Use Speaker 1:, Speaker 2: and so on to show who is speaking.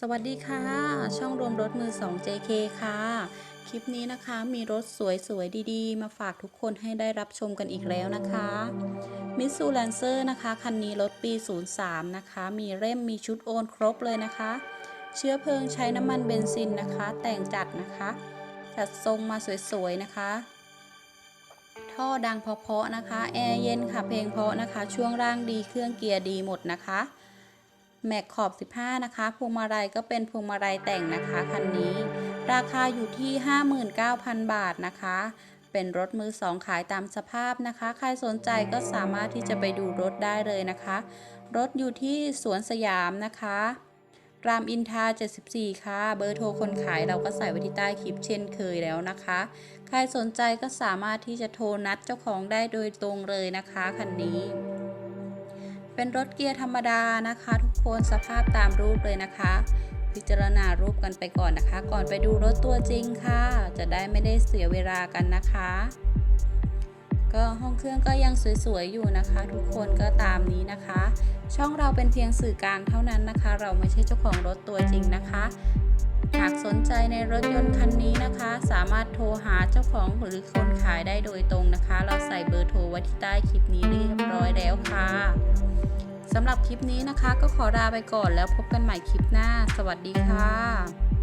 Speaker 1: สวัสดีค่ะ ช่องรวมรถมือ 2 JK ค่ะ คลิปนี้นะคะมีรถสวยๆ ดีๆ มาฝากทุกคนให้ได้รับชมกันอีกแล้วนะคะมิสูแลนเซอร์นะคะ คันนี้รถปี 03 นะคะ มีเร่มมีชุดโอนครบเลยนะคะ เชื้อเพลิงใช้น้ำมันเบนซินนะคะ แต่งจัดนะคะ จัดทรงมาสวยๆ นะคะ ท่อดังเพาะๆนะคะ แอร์เย็นค่ะเพลงเพาะนะคะ ช่วงล่างดีเครื่องเกียร์ดีหมดนะคะ แม็กขอบ 15 นะคะ พวงมาลัยก็เป็นพวงมาลัยแต่งนะคะคันนี้ ราคาอยู่ที่ 59,000 บาทนะคะ เป็นรถมือสองขายตามสภาพนะคะ ใครสนใจก็สามารถที่จะไปดูรถได้เลยนะคะ รถอยู่ที่สวนสยามนะคะรามอินทรา74 ค่ะ เบอร์โทรคนขายเราก็ใส่ไว้ที่ใต้คลิปเช่นเคยแล้วนะคะ ใครสนใจก็สามารถที่จะโทรนัดเจ้าของได้โดยตรงเลยนะคะคันนี้ เป็นรถเกียร์ธรรมดานะคะ ทุกคนสภาพตามรูปเลยนะคะ พิจารณารูปกันไปก่อนนะคะ ก่อนไปดูรถตัวจริงค่ะ จะได้ไม่ได้เสียเวลากันนะคะ ก็ห้องเครื่องก็ยังสวยๆอยู่นะคะ ทุกคนก็ตามนี้นะคะ ช่องเราเป็นเพียงสื่อกลางเท่านั้นนะคะ เราไม่ใช่เจ้าของรถตัวจริงนะคะหากสนใจในรถยนต์คันนี้นะคะ สามารถโทรหาเจ้าของหรือคนขายได้โดยตรงนะคะ เราใส่เบอร์โทรไว้ที่ใต้คลิปนี้เรียบร้อยแล้วค่ะ สำหรับคลิปนี้นะคะ ก็ขอลาไปก่อนแล้วพบกันใหม่คลิปหน้า สวัสดีค่ะ